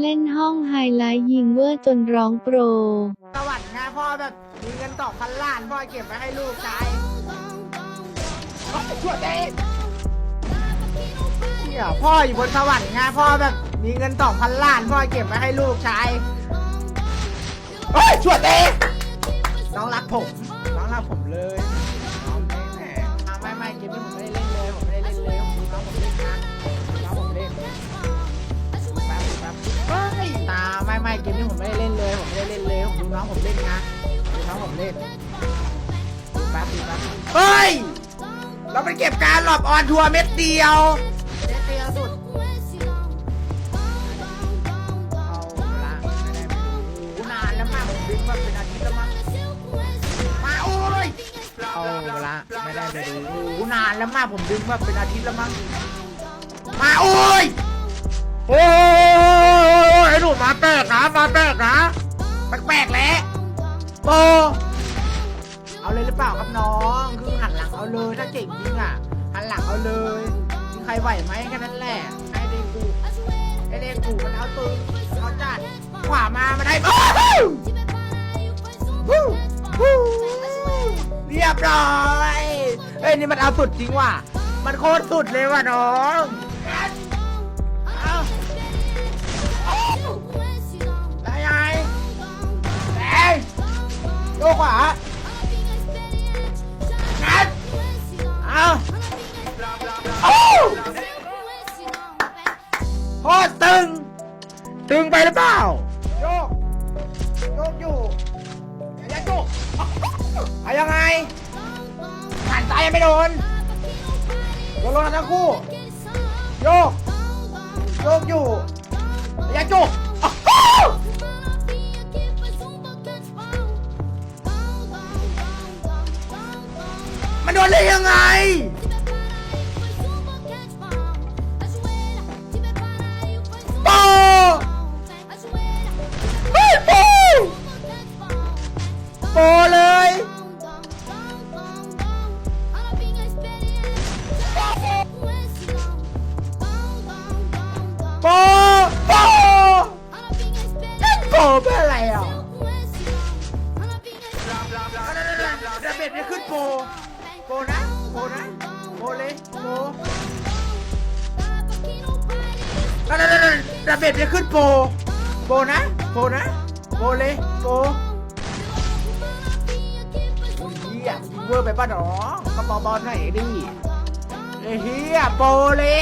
เล่นห้องไฮไลท์ยิงเวอร์จนร้องโปร สวรรค์ไงพ่อแบบมีเงินสองพันล้านพ่อเก็บไว้ให้ลูกชายช่วยเองเชี่ยพ่ออยู่บนสวรรค์ไงพ่อแบบมีเงินสองพันล้านพ่อเก็บไว้ให้ลูกชายเฮ้ยช่วยเองน้องรักผม น้องรักผมเลยน้องไม่แหมอะไม่ไม่เกมนี้ผมไม่ได้เล่น นเลยผมดูน้องผมเล่นนะดูน้องผมเล่นดูแป๊บดูแป๊บเฮ้ย เราไปเก็บการหลบออนทัวร์เม็ดเดียวเม็ดเดียวสุดเอาละไม่ได้ไปดูนานแล้วมากผมดึงมาเป็นอาทิตย์แล้วมั้งมาโอ้ยเอาละไม่ได้ไปดูโอ้นานแล้วมากผมดึงมาเป็นอาทิตย์แล้วมั้งมาโอ้ยโอ้ย เอาเลยหรือเปล่าครับน้องคือหันหลังเอาเลยถ้าเก่งจริงอะหันหลังเอาเลยมีใครไหวไหมแค่นั้นแหละไอ้เดกูไอเดกูมันเอาตึงเอาจัดขวามามาได้โอ้ยวู้วู้เรียบร้อยเฮ้ยนี่มันเอาสุดจริงว่ะมันโคตรสุดเลยว่ะน้องได้ไงแดงโยกขวา ตึงไปหรือเปล่า โยก โยกอยู่อย่าโยกเอายังไงหันซ้ายยังไม่โดนโดนลงทั้งคู่ โยก โยกอยู่อย่าโยกมันโดนได้ยังไง เดเบ็ดไม่ขึ้นโปโปนะโปนะโปเลยโปนั่นนั่นนั่นเดเบ็ดไม่ขึ้นโปโปนะโปนะโปเลยโปโอ้ยเฮียเวอร์ไปป่ะหนอก็บอลบอลหน่อยดิเฮียโปเลย